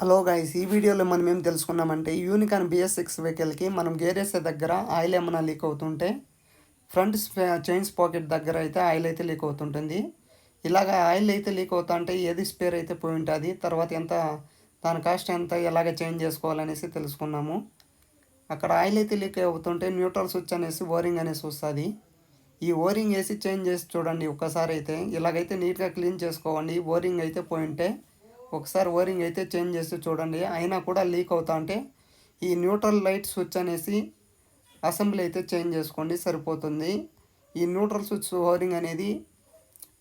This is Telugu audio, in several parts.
హలో గైస్ ఈ వీడియోలో మనం ఏం తెలుసుకున్నామంటే యూనికాన్ బిఎస్ సిక్స్ వెహికల్కి మనం గేర్ వేసే దగ్గర ఆయిల్ ఏమైనా లీక్ అవుతుంటే ఫ్రంట్ చైన్స్ పాకెట్ దగ్గర అయితే ఆయిల్ అయితే లీక్ అవుతుంటుంది. ఇలాగ ఆయిల్ అయితే లీక్ అవుతుంటే ఏది స్పేర్ అయితే పోయి ఉంటుంది తర్వాత ఎంత దాని కాస్ట్ ఎంత ఎలాగ చేంజ్ చేసుకోవాలనేసి తెలుసుకున్నాము. అక్కడ ఆయిల్ అయితే లీక్ అవుతుంటే న్యూట్రల్ స్విచ్ అనేసి ఓరింగ్ అనేసి వస్తుంది. ఈ ఓరింగ్ వేసి చేంజ్ చేసి చూడండి ఒక్కసారి అయితే ఇలాగైతే నీట్గా క్లీన్ చేసుకోండి ఓరింగ్ అయితే పోయింటే ఒకసారి ఓరింగ్ అయితే చేంజ్ చేసి చూడండి అయినా కూడా లీక్ అవుతా అంటే ఈ న్యూట్రల్ లైట్ స్విచ్ అనేసి అసెంబ్లీ అయితే చేంజ్ చేసుకోండి సరిపోతుంది. ఈ న్యూట్రల్ స్విచ్ ఓరింగ్ అనేది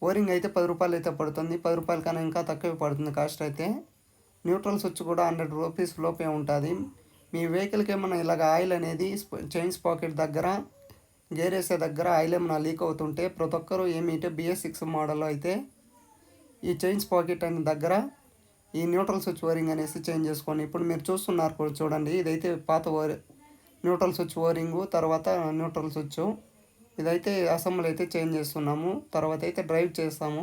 ఓరింగ్ అయితే పది రూపాయలు అయితే పడుతుంది పది రూపాయల కన్నా ఇంకా తక్కువ పడుతుంది కాస్ట్ అయితే. న్యూట్రల్ స్విచ్ కూడా హండ్రెడ్ రూపీస్ లోపే ఉంటుంది. మీ వెహికల్కి ఏమైనా ఇలాగ ఆయిల్ అనేది చైన్స్ పాకెట్ దగ్గర గేర్ వేసే దగ్గర ఆయిల్ ఏమైనా లీక్ అవుతుంటే ప్రతి ఒక్కరూ ఏమిటంటే బిఎస్ సిక్స్ మోడల్లో అయితే ఈ చైన్స్ పాకెట్ అనే దగ్గర ఈ న్యూట్రల్ స్విచ్ ఓరింగ్ అనేసి చేంజ్ చేసుకోండి ఇప్పుడు మీరు చూస్తున్నారు కూడా చూడండి. ఇదైతే పాత ఓరి న్యూట్రల్ స్విచ్ ఓరింగు తర్వాత న్యూట్రల్ స్విచ్. ఇదైతే అసెంబ్లీ అయితే చేంజ్ చేస్తున్నాము. తర్వాత అయితే డ్రైవ్ చేస్తాము.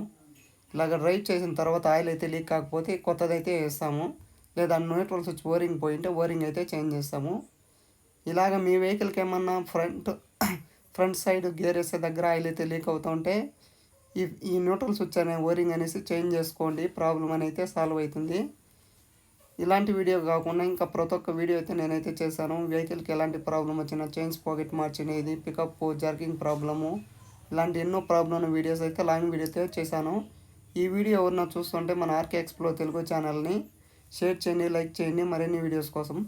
ఇలాగ డ్రైవ్ చేసిన తర్వాత ఆయిల్ అయితే లీక్ కాకపోతే కొత్తదైతే వేస్తాము. లేదా న్యూట్రల్ స్విచ్ ఓరింగ్ పోయింటే ఓరింగ్ అయితే చేంజ్ చేస్తాము. ఇలాగ మీ వెహికల్కి ఏమన్నా ఫ్రంట్ ఫ్రంట్ సైడ్ గేర్ వేసే దగ్గర ఆయిల్ అయితే లీక్ అవుతుంటే ఈ ఈ న్యూట్రల్ స్విచ్ అనే ఓరింగ్ అనేసి చేంజ్ చేసుకోండి ప్రాబ్లం అని అయితే సాల్వ్ అవుతుంది. ఇలాంటి వీడియో కాకుండా ఇంకా ప్రతి ఒక్క వీడియో అయితే నేనైతే చేశాను. వెహికల్కి ఎలాంటి ప్రాబ్లం వచ్చినా చైన్స్ పాకెట్ మార్చినది పికప్ జర్కింగ్ ప్రాబ్లము ఇలాంటి ఎన్నో ప్రాబ్లం వీడియోస్ అయితే లాంగ్ వీడియో అయితే చేశాను. ఈ వీడియో ఎవరన్నా చూస్తుంటే మన ఆర్కే ఎక్స్ప్లో తెలుగు ఛానల్ని షేర్ చేయండి లైక్ చేయండి. మరిన్ని వీడియోస్ కోసం